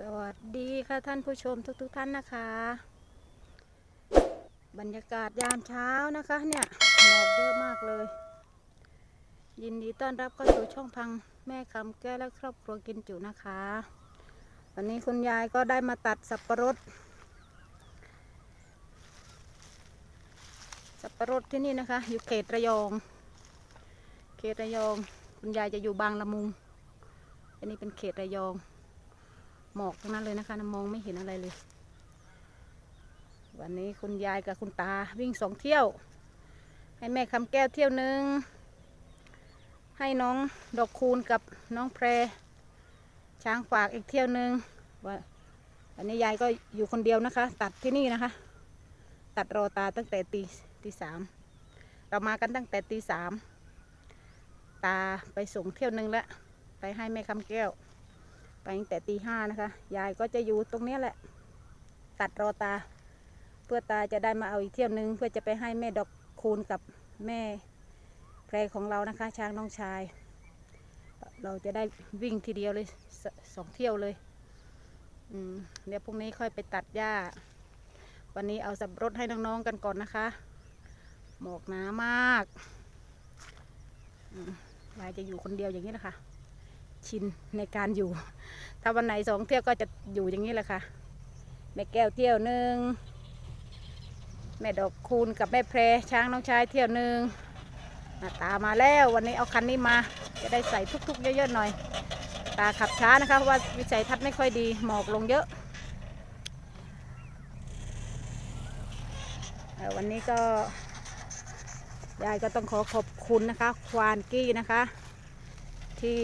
สวัสดีค่ะท่านผู้ชมทุกๆทท่านนะคะ บรรยากาศยามเช้านะคะเนี่ยหมอกเยอะมากเลย ยินดีต้อนรับเข้าสู่ช่องพังแม่คำแก้วและครอบครัวกินจุนะคะ วันนี้คุณยายก็ได้มาตัดสับปะรด สับปะรดที่นี่นะคะ อยู่เขตระยอง เขตระยอง คุณยายจะอยู่บางละมุง อันนี้เป็นเขตระยอง หมอกทั้งนั้นเลยนะคะมองไม่เห็นอะไรเลย วันนี้คุณยายกับคุณตาวิ่งสองเที่ยว ให้แม่คำแก้วเที่ยวหนึ่งให้น้องดอกคูณกับน้องแพร ช้างฝากอีกเที่ยวหนึ่งว่าวันนี้ยายก็อยู่คนเดียวนะคะ ตัดที่นี่นะคะ ตัดรอตาตั้งแต่ตีตีสามเรามากันตั้งแต่ตีสามตาไปส่งเที่ยวหนึ่งแล้วไปให้แม่คำแก้ว ไปตั้งแต่ตีห้านะคะ ยายก็จะอยู่ตรงนี้แหละ ตัดรอตา เพื่อตาจะได้มาเอาอีกเที่ยวนึง เพื่อจะไปให้แม่ดอกคูณกับแม่แพรของเรานะคะ ช้างน้องชาย เราจะได้วิ่งทีเดียวเลยสสองเที่ยวเลยเดี๋ยวพรุ่งนี้ค่อยไปตัดหญ้า วันนี้เอาสับรดให้น้องๆกันก่อนนะคะ หมอกหนามากยายจะอยู่คนเดียวอย่างนี้แหละคะ ชินในการอยู่ ถ้าวันไหนสองเที่ยวก็จะอยู่อย่างนี้แหละค่ะ แม่แก้วเที่ยวหนึ่งแม่ดอกคูณกับแม่แพรช้างน้องชายเที่ยวหนึ่งตามาแล้ววันนี้เอาคันนี้มาจะได้ใส่ทุกๆ เยอะๆหน่อย ตาขับช้านะคะเพราะว่าวิสัยทัศน์ไม่ค่อยดีหมอกลงเยอะ วันนี้ก็ยายก็ต้องขอขอบคุณนะคะ ควานกี้นะคะ ที่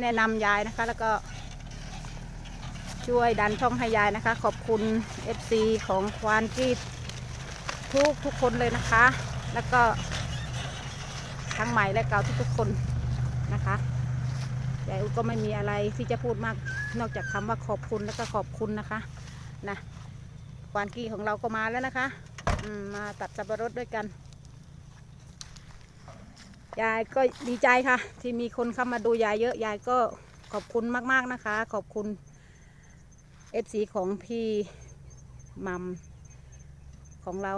แนะนำยายนะคะ แล้วก็ช่วยดันช่องให้ยายนะคะ ขอบคุณ FC ของควานกี้ทุกทุกคนเลยนะคะ แล้วก็ทั้งใหม่และเก่าทุกๆคนนะคะยายอุก็ไม่มีอะไรที่จะพูดมากนอกจากคำว่าขอบคุณแล้วก็ขอบคุณนะคะนะควานกี้ของเราก็มาแล้วนะคะมมาตัดสับปะรดด้วยกัน ยายก็ดีใจค่ะ ที่มีคนเข้ามาดูยายเยอะยายก็ขอบคุณมาก ๆนะคะ ขอบคุณเอฟซีของพี่มัมของเรา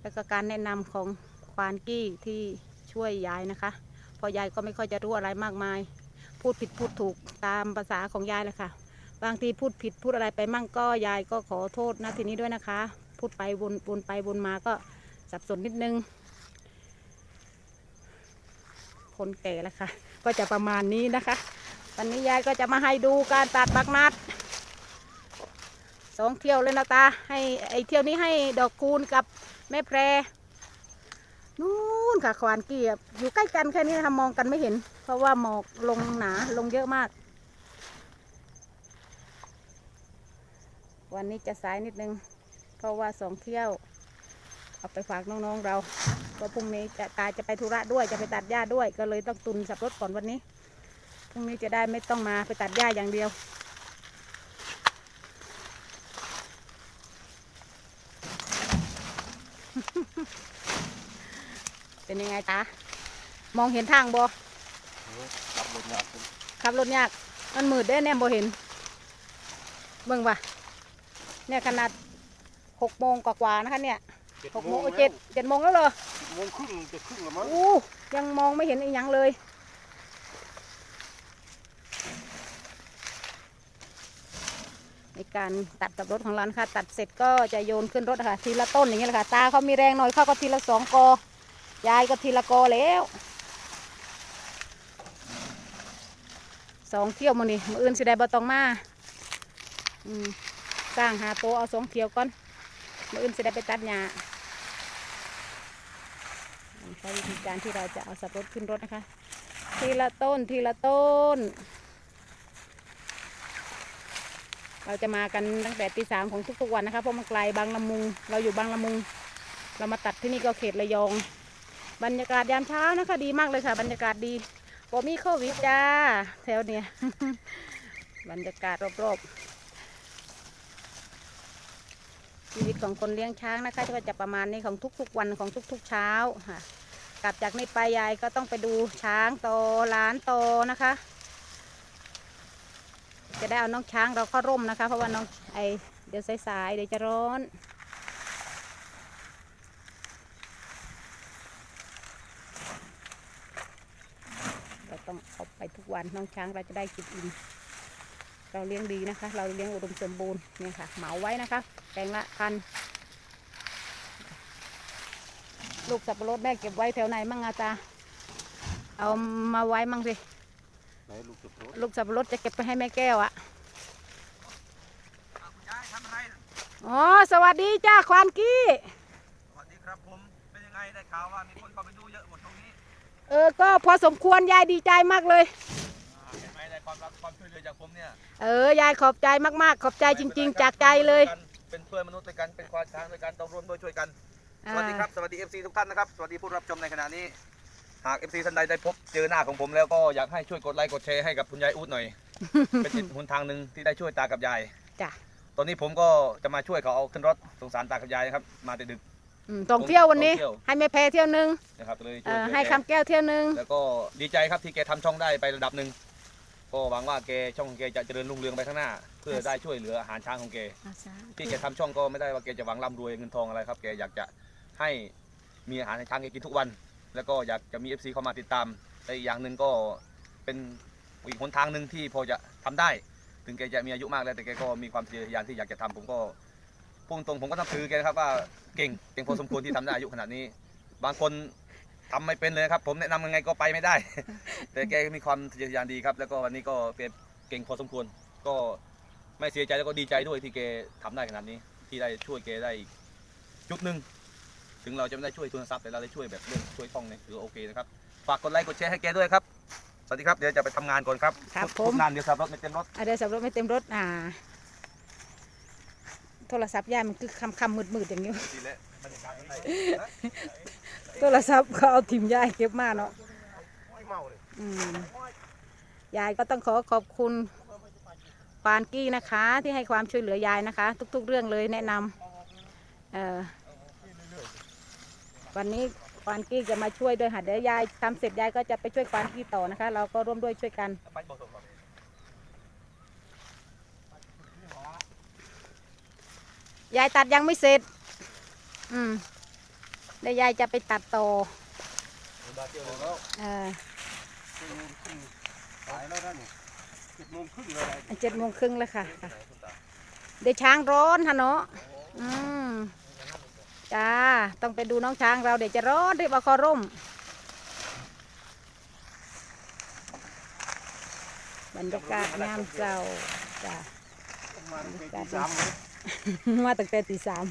แล้วก็การแนะนำของควานกี้ที่ช่วยยายนะคะพราะยายก็ไม่ค่อยจะรู้อะไรมากมาย พูดผิดพูดถูกตามภาษาของยายเลยค่ะ บางทีพูดผิดพูดอะไรไปมั่งก็ยายก็ขอโทษนะทีนี้ด้วยนะคะ พูดไปวนวนไปวนมาก็สับสนนิดนึง คนแก่แล้วค่ะ ก็จะประมาณนี้นะคะ วันนี้ยายก็จะมาให้ดูการตัดบักนัดสองเที่ยวเลยนะตา ให้ไอเที่ยวนี้ให้ดอกคูณกับแม่แพรนู่นค่ะควานเกียบ อยู่ใกล้กันแค่นี้นะคะมองกันไม่เห็น เพราะว่าหมอกลงหนาลงเยอะมาก วันนี้จะสายนิดนึง เพราะว่าสองเที่ยว เอาไปฝากน้องๆเราเพราะพรุ่งนี้จะตาจะไปธุระด้วยจะไปตัดหญ้าด้วย ก็เลยต้องตุนสับรถก่อนวันนี้พรุ่งนี้จะได้ไม่ต้องมาไปตัดหญ้าอย่างเดียวเป็นยังไงตามองเห็นทางบ่ขับรถยากขับรถยาก มันมืดได้แน่บ่เห็น เบิ่งว่ะเนี่ยขนาดหกโมงกว่าๆนะคะเนี่ย หกโมงเอ้ยเจ็ดเจ็ดโมงแล้วเหรอโมงครึ่งจะครึ่งแล้วมั้งอู้ยังมองไม่เห็นอีกยังเลย ในการตัดกับรถของเรานะคะตัดเสร็จก็จะโยนขึ้นรถค่ะ ทีละต้นอย่างนี้แหละค่ะ ตาเขามีแรงหน่อยเขาก็ทีละสองกอยายก็ทีละกอแล้วสองเที่ยวมันนี่มืออื่นสิได้บ่ต้องมาอืมสร้างหาโตวเอาสองเที่ยวก่อนมืออื่นสิได้ไปตัดหญ้า ใช้วิธีการที่เราจะเอาสับปะรดขึ้นรถนะคะ ทีละต้นทีละต้น เราจะมากันตั้งแต่ตีสามของทุกๆวันนะคะเพราะมันไกลบางละมุง เราอยู่บางละมุง เรามาตัดที่นี่ก็เขตระยอง บรรยากาศยามเช้านะคะดีมากเลยค่ะ บรรยากาศดีบ่มีโควิดจ้าแถวเนี้ยบรรยากาศรอบๆชีวิตของคนเลี้ยงช้างนะคะจะประมาณนี้ของทุกๆวันของทุกๆเช้าค่ะ กลับจากนี้ไปยายก็ต้องไปดูช้างโตหล้านโตนะคะ จะได้เอาน้องช้างเราเข้าร่มนะคะ เพราะว่าน้องไอเดี๋ยวสายๆเดี๋ยวจะร้อนเราต้องเอาไปทุกวันน้องช้างเราจะได้กินอิ่มเราเลี้ยงดีนะคะ เราเลี้ยงอุดมสมบูรณ์เนี่ยค่ะเหมาไว้นะคะแปลงละพัน ลูกสับปะรดแม่เก็บไว้แถวไหนมั่งอาตาเอามาไว้มั่งสิไหนลูกจุดโทษลูกสับปะรดจะเก็บไปให้แม่แก้วอะยายทำอะไรน่ะอ๋อสวัสดีจ้าควานกี้ สวัสดีครับผมเป็นยังไงได้ข่าวว่ามีคนเข้าไปดูเยอะหมดตรงนี้เออ ก็พอสมควรยายดีใจมากเลย อ่าเห็นไหมได้ความรักความช่วยเหลือจากผมเนี่ยเออยายขอบใจมากๆ ขอบใจจริง ๆ จากใจเลย เป็นเพื่อนมนุษย์ด้วยกันเป็นควานช้างด้วยกันต้องร่วมด้วยช่วยกันอ่า สวัสดีครับ สวัสดี FC ทุกท่านนะครับ สวัสดีผู้รับชมในขณะนี้ หาก FC ท่านใดได้พบเจอหน้าของผมแล้วก็อยากให้ช่วยกดไลค์กดแชร์ให้กับคุณยายอู๊ดหน่อย เป็นอีกหนทางหนึ่งที่ได้ช่วยตากับยาย จ้ะตอนนี้ผมก็จะมาช่วยเขาเอาขึ้นรถสงสารตากับยายนะครับ มาแต่ดึก อืมท่องเที่ยววันนี้ท่องเที่ยว ให้แม่แพรเที่ยวหนึงนะครับเลยเอช่วยอเหลือให้แกคำแก้วเที่ยวหนึง แล้วก็ดีใจครับที่แกทำช่องได้ไประดับหนึ่ง ก็หวังว่าแกช่องแกจะเจริญรุ่งเรืองไปข้างหน้า เพื่อได้ช่วยเหลืออาหารช้างของแก ที่แกทำช่องก็ไม่ได้ว่าแกจะหวังร่ำรวยเงินทองอะไรครับแกอยากจะ ให้มีอาหารให้ช้างกินทุกวัน แล้วก็อยากจะมี FC เข้ามาติดตามแต่อีกอย่างหนึ่งก็เป็นอีกหนทางหนึ่งที่พอจะทำได้ ถึงแกจะมีอายุมากแล้วแต่แกก็มีความทะเยอทะยานที่อยากจะทำผมก็พูดตรงผมก็นับถือแกนะครับว่าเก่งเก่งพอสมควรที่ทำได้อายุขนาดนี้ บางคนทำไม่เป็นเลยครับ ผมแนะนำยังไงก็ไปไม่ได้ แต่แกมีความทะเยอทะยานดีครับ แล้วก็วันนี้ก็แกเก่งพอสมควร ก็ไม่เสียใจแล้วก็ดีใจด้วยที่แกทำได้ขนาดนี้ ที่ได้ช่วยแกได้อีกจุดหนึ่ง ถึงเราจะไม่ได้ช่วยทุนทรัพย์แต่เราได้ช่วยแบบเรื่องช่วยท่องเนี่ยถือว่าโอเคนะครับ ฝากกดไลค์กดแชร์ให้แกด้วยครับ สวัสดีครับ เดี๋ยวจะไปทำงานก่อนครับครับทุกผมนานเดี๋ยวขับรถไม่เต็มรถอะเดี๋ยวสับรถไม่เต็มรถอ่า โทรศัพท์ยายมันคือคำคำมืดมืดๆอย่างนี้ ดีแล้วบรรยากาศได้โทรศัพท์เขาเอาทิมยายเก็บมาเนาะไม่เมาเลย อืมยายก็ต้องขอขอบคุณควานกี้นะคะ ที่ให้ความช่วยเหลือยายนะคะ ทุก ๆ เรื่องเลยแนะนำเอ่อ วันนี้ควานกี้จะมาช่วยด้วยค่ะเดี๋ยวยายทำเสร็จยายก็จะไปช่วยควานกี้ต่อนะคะ เราก็ร่วมด้วยช่วยกันไปบอกส่งก่อนยายตัดยังไม่เสร็จ อืมเดี๋ยวยายจะไปตัดต่อดาเที่ยวแล้วเออสี่โมงครึ่งสายแล้วท่านนี่เจ็ดโมงครึ่งเลยเจ็ดโมงครึ่งแล้วค่ะค่ะ เดี๋ยวช้างร้อนฮะเนาะอืม จ้า ต้องไปดูน้องช้างเราเดี๋ยวจะร้อนรีบเอาคอร่ม บรรยากาศงามเจ้าจ้าประมาณเป็นที่สามเลยมาตั้งแต่ตีสาม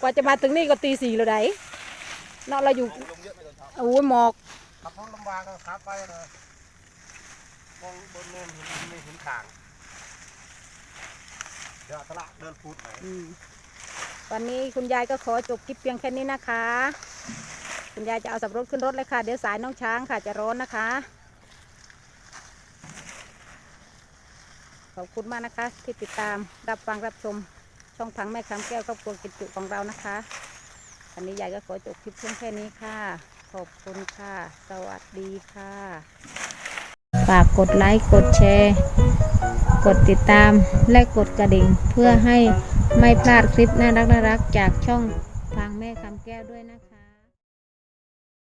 กว่าจะมาถึงนี่ก็ตีสี่แล้วไดเนาะเราอยู่ลงเยอะไม่โดนเท้าโอ้ยหมอกขับรถลำบากก็ขับไปเลยมองบนเนินเห็นไม่เห็นทางเดี๋ยวตลาดเดินพูดไหนอืม วันนี้คุณยายก็ขอจบคลิปเพียงแค่นี้นะคะ คุณยายจะเอาสับรถขึ้นรถเลยค่ะ เดี๋ยวสายน้องช้างค่ะจะร้อนนะคะ ขอบคุณมากนะคะ ที่ติดตามรับฟังรับชมช่องพังแม่คำแก้วครอบครัวกิจจุของเรานะคะวันนี้ยายก็ขอจบคลิปเพียงแค่นี้ค่ะ ขอบคุณค่ะ สวัสดีค่ะ ฝากกดไลค์ กดแชร์ กดติดตาม และกดกระดิ่ง เพื่อให้ไม่พลาดคลิปน่ารักๆจากช่องพังแม่คำแก้วด้วยนะคะ